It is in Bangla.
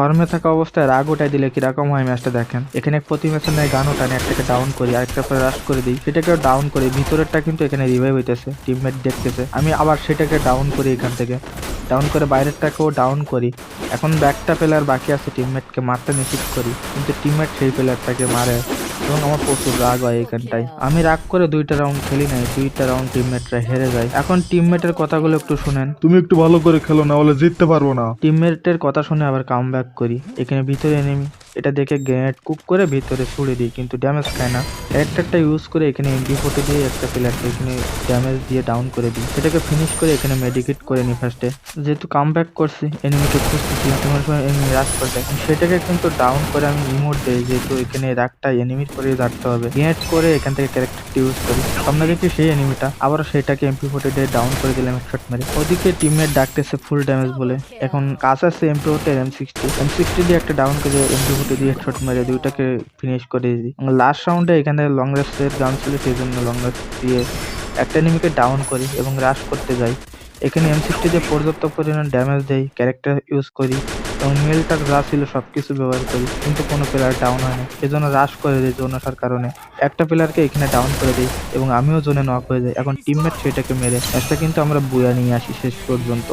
ফর্মে থাকা অবস্থায় রাগ ওটাই দিলে কীরকম হয় ম্যাচটা দেখেন? এখানে প্রতি ম্যাচে নেয় গান ওঠানে একটাকে ডাউন করি, আরেকটা পরে রাশ করে দিই। সেটাকেও ডাউন করি, ভিতরেরটা কিন্তু এখানে রিভাইভ হইতেছে টিমমেট দেখতেছে। আমি আবার সেটাকে ডাউন করি এখান থেকে। ডাউন করে বাইরেরটাকেও ডাউন করি। এখন ব্যাকটা প্লেয়ার বাকি আছে টিমমেটকে মারতে নিশ্চিত করি। কিন্তু টিমমেট সেই প্লেয়ারটাকে মারে। এবং আমার প্রচুর রাগ হয় এখানটায় আমি রাগ করে দুইটা রাউন্ড খেলি নাই দুইটা রাউন্ড টিমমেটরা হেরে যায়। এখন টিমমেটের কথাগুলো একটু শুনেন। তুমি একটু ভালো করে খেলো না হলে জিততে পারব না। টিমমেটের কথা শুনে আবার কাম ব্যাক করি। এখানে ভিতরে এনিমি এটা দেখে গ্রেনেড কুক করে ভিতরে ছুড়ে দিই, কিন্তু ড্যামেজ খায় না। ক্যারেক্টারটা ইউজ করে এখানে এমপি ফোটে দিয়ে একটা প্লেয়ারকে এখানে ড্যামেজ দিয়ে ডাউন করে দিই। সেটাকে ফিনিশ করে এখানে মেডিকেট করে নিই ফার্স্টে যেহেতু কাম ব্যাক করছি এনিমিকে খুঁজতেছি, তোমার সময় এনিমি রাশ করতে। সেটাকে কিন্তু ডাউন করে আমি রিমোট দিই, যেহেতু এখানে রাগটা এনিমির করে রাখতে হবে। গ্রেনেড করে এখান থেকে ক্যারেক্টারটি ইউজ করি। সামনে দেখি সেই এনিমিটা আবার সেটাকে এমপি ফোটে দিয়ে ডাউন করে দিলাম এক শট মেরে। ওদিকে টিমমেট ডাকতেছে ফুল ড্যামেজ বলে। এখন কাজ আছে এমপি ফোটে এম সিক্সটি এম সিক্সটি দিয়ে একটা ডাউন করে এমপি ফোটে দিয়ে শট মেরে দুইটাকে ফিনিশ করে দিই। লাস্ট রাউন্ডে এখানে লং রেস্টের গান ছিল সেই জন্য লং রেস্ট দিয়ে একটা এনিমিকে ডাউন করি এবং রাশ করতে যাই। এখানে এম সিক্সটি দিয়ে পর্যাপ্ত পরিমাণ ড্যামেজ দেই ক্যারেক্টার ইউজ করি এবং মেলটার যা ছিল সব কিছু ব্যবহার করি, কিন্তু কোনো প্লেয়ার ডাউন হয় না এজন্য রাশ করে দিই জোন আসার কারণে। একটা প্লেয়ারকে এখানে ডাউন করে দিই এবং আমিও জোনে নক হয়ে যাই। এখন টিমমেট সেটাকে মেরে একটা কিন্তু আমরা বুয়া নিয়ে আসি শেষ পর্যন্ত।